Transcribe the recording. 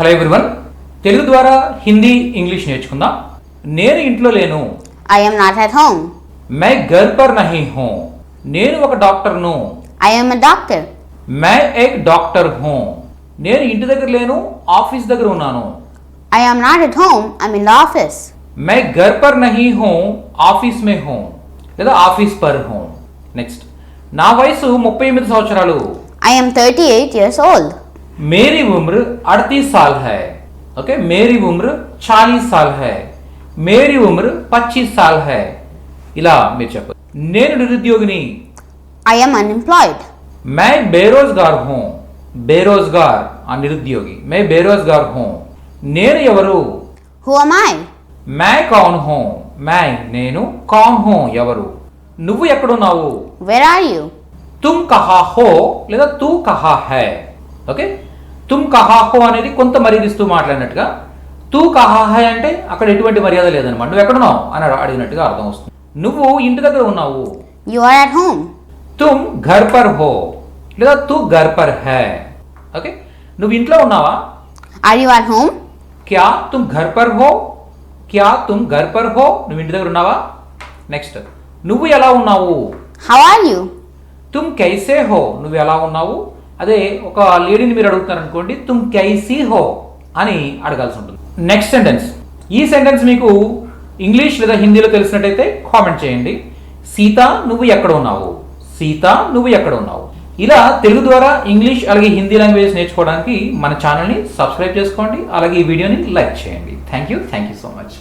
Hello everyone Telugu ద్వారా Hindi English నేర్చుకుందాం. నేను ఇంట్లో లేను. Am not at home. మై ఘర్ పర్ నహీ హూ నేను ఒక డాక్టర్ను a doctor. మై ఏక్ డాక్టర్ హూ నేను ఇంటి దగ్గర లేను ఆఫీస్ దగ్గర ఉన్నాను. I am not at home. I'm in the office. మై ఘర్ పర్ నహీ హూ ఆఫీస్ మే హూ లేదా ఆఫీస్ పర్ హూ నెక్స్ట్ నా వయసు ముప్పై ఎనిమిది సంవత్సరాలు. I am 38 years old. मेरी उम्र 38 साल है ओके मेरी उम्र 40 साल है मेरी उम्र 25 साल है ఇలా మీరు చెప్పదు నేను నిరుద్యోగిని I am unemployed. मैं बेरोजगार हूँ బేరోజ్గార్ ఆ నిరుద్యోగి మే బేరోజ్గార్ హూ నేను ఎవరు Who am I? मै कौन हूँ मैं నేను कौन हूँ ఎవరు నువ్వు ఎక్కడున్నావు Where are you? తుమ్ కహా హో లేదా తూ కహా హై ఓకే? తుమ్ కహా హో అనేది కొంత మర్యాదిస్తూ మాట్లాడినట్టుగా తూ కహా హై అంటే అక్కడ ఎటువంటి మర్యాద లేదనమాట. నువ్వు ఎక్కడున్నావు? అని అడిగినట్టుగా అర్థం వస్తుంది. నువ్వు ఇంటి దగ్గర ఉన్నావు. తుమ్ ఘర్ పర్ హో లేదా తూ ఘర్ పర్ హై. ఓకే? నువ్వు ఇంట్లో ఉన్నావా? Are you at home? క్యా తుమ్ ఘర్ పర్ హో? క్యా తుమ్ ఘర్ పర్ హో? నువ్వు ఇంటి దగ్గర ఉన్నావా? నెక్స్ట్ నువ్వు ఎలా ఉన్నావు? How are you? తుమ్ కైసే హో? నువ్వు ఎలా ఉన్నావు? అదే ఒక లేడీని మీరు అడుగుతారు అనుకోండి తుమ్ కైసీ హో? అని అడగాల్సి ఉంటుంది. నెక్స్ట్ సెంటెన్స్ ఈ సెంటెన్స్ మీకు ఇంగ్లీష్ లేదా హిందీలో తెలిసినట్టయితే కామెంట్ చేయండి. సీత నువ్వు ఎక్కడ ఉన్నావు? సీత నువ్వు ఎక్కడ ఉన్నావు? ఇలా తెలుగు ద్వారా ఇంగ్లీష్ అలాగే హిందీ లాంగ్వేజ్ నేర్చుకోవడానికి మన ఛానల్ని సబ్స్క్రైబ్ చేసుకోండి. అలాగే ఈ వీడియోని లైక్ చేయండి. Thank you thank you so much